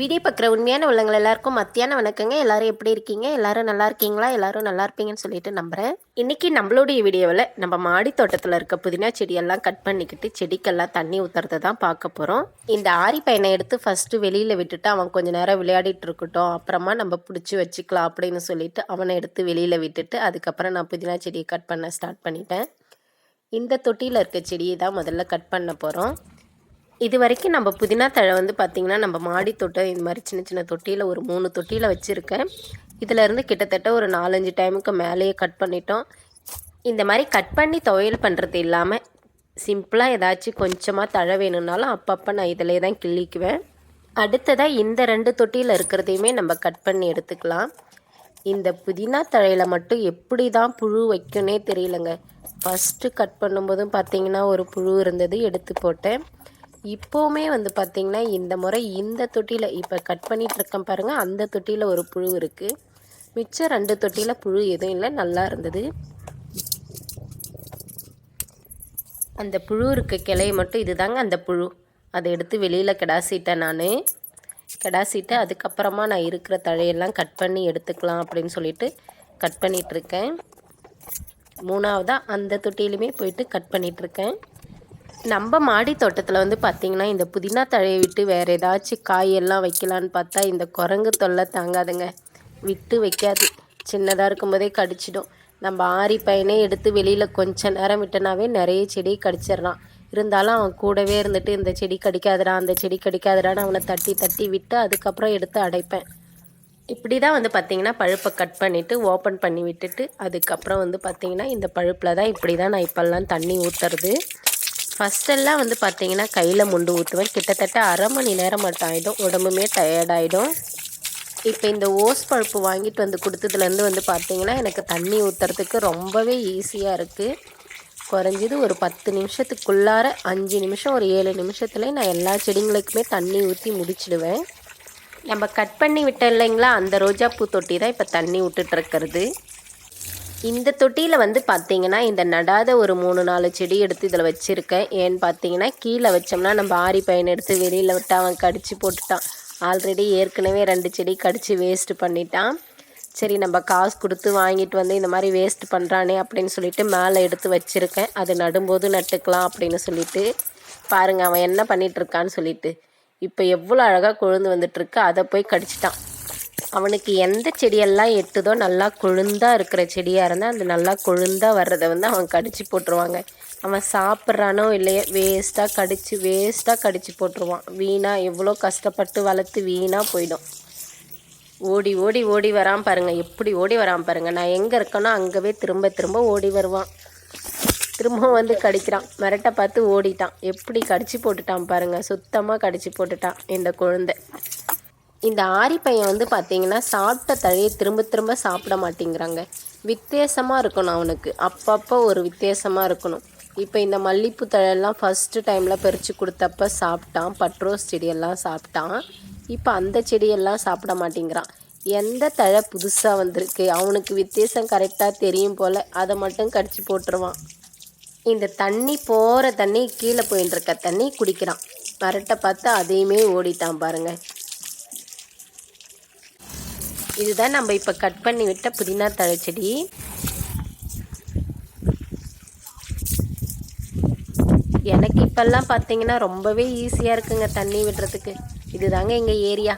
Video பார்க்குற உண்மையான உள்ளங்கள் எல்லாருக்கும் மத்தியான வணக்கங்க. எல்லாரும் எப்படி இருக்கீங்க? எல்லாரும் நல்லா இருக்கீங்களா? எல்லாரும் நல்லா இருப்பீங்கன்னு சொல்லிட்டு நம்புகிறேன் இன்றைக்கி நம்மளுடைய வீடியோவில் நம்ம மாடி தோட்டத்தில் இருக்க புதினா செடியெல்லாம் கட் பண்ணிக்கிட்டு செடிக்கெல்லாம் தண்ணி ஊற்றுறதை தான் பார்க்க போகிறோம் இந்த ஆரி பையனை எடுத்து ஃபஸ்ட்டு வெளியில் விட்டுட்டு அவன் கொஞ்சம் நேரம் விளையாடிட்டு இருக்கட்டும். அப்புறமா நம்ம பிடிச்சி வச்சுக்கலாம் அப்படின்னு சொல்லிட்டு அவனை எடுத்து வெளியில் விட்டுட்டு அதுக்கப்புறம் நான் புதினா செடியை கட் பண்ண ஸ்டார்ட் பண்ணிட்டேன். இந்த தொட்டியில் இருக்க செடியை தான் முதல்ல கட் பண்ண போகிறோம் இது வரைக்கும் நம்ம புதினா தழை வந்து பார்த்திங்கன்னா நம்ம மாடி தொட்டம் இந்த மாதிரி சின்ன சின்ன தொட்டியில் ஒரு மூணு தொட்டியில் வச்சுருக்கேன். இதிலேருந்து கிட்டத்தட்ட ஒரு நாலஞ்சு டைமுக்கு மேலேயே கட் பண்ணிட்டோம். இந்த மாதிரி கட் பண்ணி துவையல் பண்ணுறது இல்லாமல் சிம்பிளாக ஏதாச்சும் கொஞ்சமாக தழை வேணும்னாலும் அப்பப்போ நான் இதிலே தான் கிள்ளிக்குவேன். அடுத்ததாக இந்த ரெண்டு தொட்டியில் இருக்கிறதையுமே நம்ம கட் பண்ணி எடுத்துக்கலாம். இந்த புதினா தழையில் மட்டும் எப்படி தான் புழு வைக்கணே தெரியலங்க. ஃபஸ்ட்டு கட் பண்ணும்போதும் பார்த்தீங்கன்னா ஒரு புழு இருந்தது எடுத்து போட்டேன். இப்போவுமே வந்து பார்த்திங்கன்னா இந்த முறை இந்த தொட்டியில் இப்போ கட் பண்ணிகிட்டு இருக்கேன் பாருங்கள் அந்த தொட்டியில் ஒரு புழு இருக்குது மிச்சம் ரெண்டு தொட்டியில் புழு எதுவும் இல்லை. நல்லா இருந்தது. அந்த புழு இருக்க. கிளைய மட்டும் இதுதாங்க அந்த புழு. அதை எடுத்து வெளியில் கிடாசிட்டேன் நான். கிடாசிட்டு அதுக்கப்புறமா நான் இருக்கிற தழையெல்லாம் கட் பண்ணி எடுத்துக்கலாம் அப்படின்னு சொல்லிட்டு கட் பண்ணிகிட்ருக்கேன் மூணாவதாக அந்த தொட்டியிலுமே போயிட்டு கட் பண்ணிகிட்ருக்கேன் நம்ம மாடி தோட்டத்தில் வந்து பார்த்திங்கன்னா இந்த புதினா தழையை விட்டு வேறு ஏதாச்சும் காயெல்லாம் வைக்கலான்னு பார்த்தா இந்த குரங்கு தொல்லை தாங்காதுங்க. விட்டு வைக்காது. சின்னதாக இருக்கும்போதே கடிச்சிடும். நம்ம ஆரி பையனே எடுத்து வெளியில் கொஞ்ச நேரம் விட்டனாவே நிறைய செடி கடிச்சிடலாம் இருந்தாலும் அவன் கூடவே இருந்துட்டு இந்த செடி கடிக்காதடா அந்த செடி கடிக்காதடான்னு அவனை தட்டி தட்டி விட்டு அதுக்கப்புறம் எடுத்து அடைப்பேன். இப்படி தான் வந்து பார்த்திங்கன்னா பழுப்பை கட் பண்ணிவிட்டு ஓப்பன் பண்ணி விட்டுட்டு அதுக்கப்புறம் வந்து பார்த்திங்கன்னா இந்த பழுப்பில் தான் இப்படி தான் நான் இப்போல்லாம் தண்ணி ஊற்றுறது ஃபஸ்ட்டெல்லாம் வந்து பார்த்திங்கன்னா கையில் முண்டு ஊற்றுவேன் கிட்டத்தட்ட அரை மணி நேரம் மட்டும் ஆகிடும் உடம்புமே டயர்டாயிடும் இப்போ இந்த ஓஸ் பழுப்பு வாங்கிட்டு வந்து கொடுத்ததுலேருந்து வந்து பார்த்திங்கன்னா எனக்கு தண்ணி ஊற்றுறதுக்கு ரொம்பவே ஈஸியாக இருக்குது குறைஞ்சது ஒரு பத்து நிமிஷத்துக்குள்ளார அஞ்சு நிமிஷம் ஒரு ஏழு நிமிஷத்துல நான் எல்லா செடிங்களுக்குமே தண்ணி ஊற்றி முடிச்சிடுவேன். நம்ம கட் பண்ணி விட்டோம் இல்லைங்களா? அந்த ரோஜாப்பூ தொட்டி தான் இப்போ தண்ணி விட்டுட்ருக்கிறது இந்த தொட்டியில் வந்து பார்த்தீங்கன்னா இந்த நடாத ஒரு மூணு நாலு செடி எடுத்து இதில் வச்சுருக்கேன். ஏன்னு பார்த்தீங்கன்னா கீழே வச்சோம்னா நம்ம ஆரி பையன் எடுத்து வெளியில் விட்டு அவன் கடிச்சு போட்டுட்டான். ஆல்ரெடி ஏற்கனவே ரெண்டு செடி கடிச்சு வேஸ்ட்டு பண்ணிட்டான். சரி நம்ம காசு கொடுத்து வாங்கிட்டு வந்து இந்த மாதிரி வேஸ்ட் பண்ணுறானே அப்படின்னு சொல்லிட்டு மேலே எடுத்து வச்சுருக்கேன். அது நடும்போது நட்டுக்கலாம் அப்படின்னு சொல்லிட்டு. பாருங்கள் அவன் என்ன பண்ணிகிட்ருக்கான்னு சொல்லிட்டு. இப்போ எவ்வளோ அழகாக கொழுந்து வந்துட்டுருக்கு அதை போய் கடிச்சிட்டான். அவனுக்கு எந்த செடியெல்லாம் எட்டுதோ நல்லா கொழுந்தாக இருக்கிற செடியாக இருந்தால் அந்த நல்லா கொழுந்தாக வர்றதை வந்து அவன் கடிச்சு போட்டுருவாங்க. அவன் சாப்பிட்றானோ இல்லையோ வேஸ்ட்டாக கடிச்சு வேஸ்ட்டாக கடிச்சு போட்டுருவான். வீணாக எவ்வளோ கஷ்டப்பட்டு வளர்த்து வீணாக போயிடும். ஓடி ஓடி ஓடி வரான் பாருங்கள் எப்படி ஓடி வரான் பாருங்கள் நான் எங்கே இருக்கேனோ அங்கவே திரும்ப திரும்ப ஓடி வருவான். திரும்பவும் வந்து கடிக்கிறான். மிரட்டை பார்த்து ஓடிட்டான். எப்படி கடிச்சு போட்டுட்டான் பாருங்கள் சுத்தமாக கடிச்சு போட்டுட்டான் இந்த குழந்தை. இந்த ஆரி பையன் வந்து பார்த்தீங்கன்னா சாப்பிட்ட தழையை திரும்ப திரும்ப சாப்பிட மாட்டேங்கிறாங்க. வித்தியாசமாக இருக்கணும் அவனுக்கு. அப்பப்போ ஒரு வித்தியாசமாக இருக்கணும். இப்போ இந்த மல்லிப்பூ தழையெல்லாம் ஃபஸ்ட்டு டைமில் பறித்து கொடுத்தப்ப சாப்பிட்டான். பட்ரோஸ் செடியெல்லாம் சாப்பிட்டான். இப்போ அந்த செடியெல்லாம் சாப்பிட மாட்டேங்கிறான். எந்த தழை புதுசாக வந்திருக்கு? அவனுக்கு வித்தியாசம் கரெக்டாக தெரியும் போல் அதை மட்டும் கடிச்சு போட்டுருவான். இந்த தண்ணி போகிற தண்ணி கீழே போயின்னு இருக்க தண்ணி குடிக்கிறான். மரட்டை பார்த்து அதையுமே ஓடிட்டான் பாருங்கள் இதுதான் நம்ம இப்போ கட் பண்ணி விட்ட புதினா தழை செடி எனக்கு இப்போல்லாம் பார்த்தீங்கன்னா ரொம்பவே ஈஸியாக இருக்குங்க தண்ணி விடுறதுக்கு. இதுதாங்க எங்கள் ஏரியா.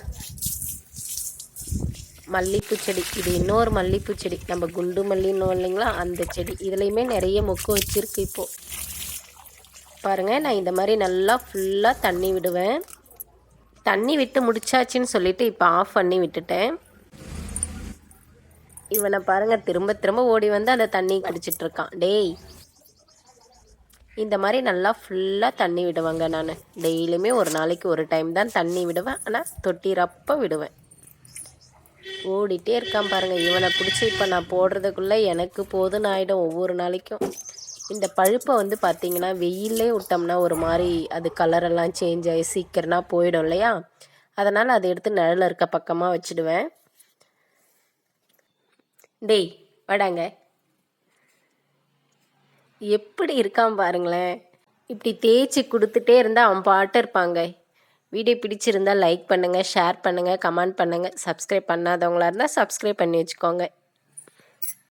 மல்லிப்பூ செடி. இது இன்னொரு மல்லிப்பூ செடி. நம்ம குண்டு மல்லின்னு இல்லைங்களா? அந்த செடி. இதுலேயுமே நிறைய மொக்கு வச்சுருக்கு இப்போது பாருங்கள் நான் இந்த மாதிரி நல்லா ஃபுல்லாக தண்ணி விடுவேன். தண்ணி விட்டு முடிச்சாச்சுன்னு சொல்லிவிட்டு இப்போ ஆஃப் பண்ணி விட்டுட்டேன். இவனை பாருங்க திரும்ப திரும்ப ஓடி வந்து அந்த தண்ணி குடிச்சிட்டு இருக்கான். டேய். இந்த மாதிரி நல்லா ஃபுல்லாக தண்ணி விடுவாங்க நான். டெய்லியுமே ஒரு நாளைக்கு ஒரு டைம் தான் தண்ணி விடுவேன். ஆனால் தொட்டிறப்ப விடுவேன். ஓடிட்டே இருக்கான் பாருங்கள் இவனை பிடிச்சி இப்போ நான் போடுறதுக்குள்ளே எனக்கு போதுன்னு ஆகிடும் ஒவ்வொரு நாளைக்கும். இந்த பழுப்பை வந்து பார்த்திங்கன்னா வெயிலே விட்டோம்னா ஒரு மாதிரி அது கலரெல்லாம் சேஞ்ச் ஆகி சீக்கிரம்னா போயிடும் இல்லையா? அதனால் அதை எடுத்து நிழலில் இருக்க பக்கமாக வச்சுடுவேன். டேய் வாடாங்க. எப்படி இருக்கான் பாருங்களேன். இப்படி தேய்ச்சி கொடுத்துட்டே இருந்தால் அவன் பாட்டு இருப்பாங்க. வீடியோ பிடிச்சிருந்தால் லைக் பண்ணுங்கள் ஷேர் பண்ணுங்கள் கமெண்ட் பண்ணுங்கள் சப்ஸ்கிரைப் பண்ணாதவங்களா இருந்தால் சப்ஸ்கிரைப் பண்ணி வச்சுக்கோங்க.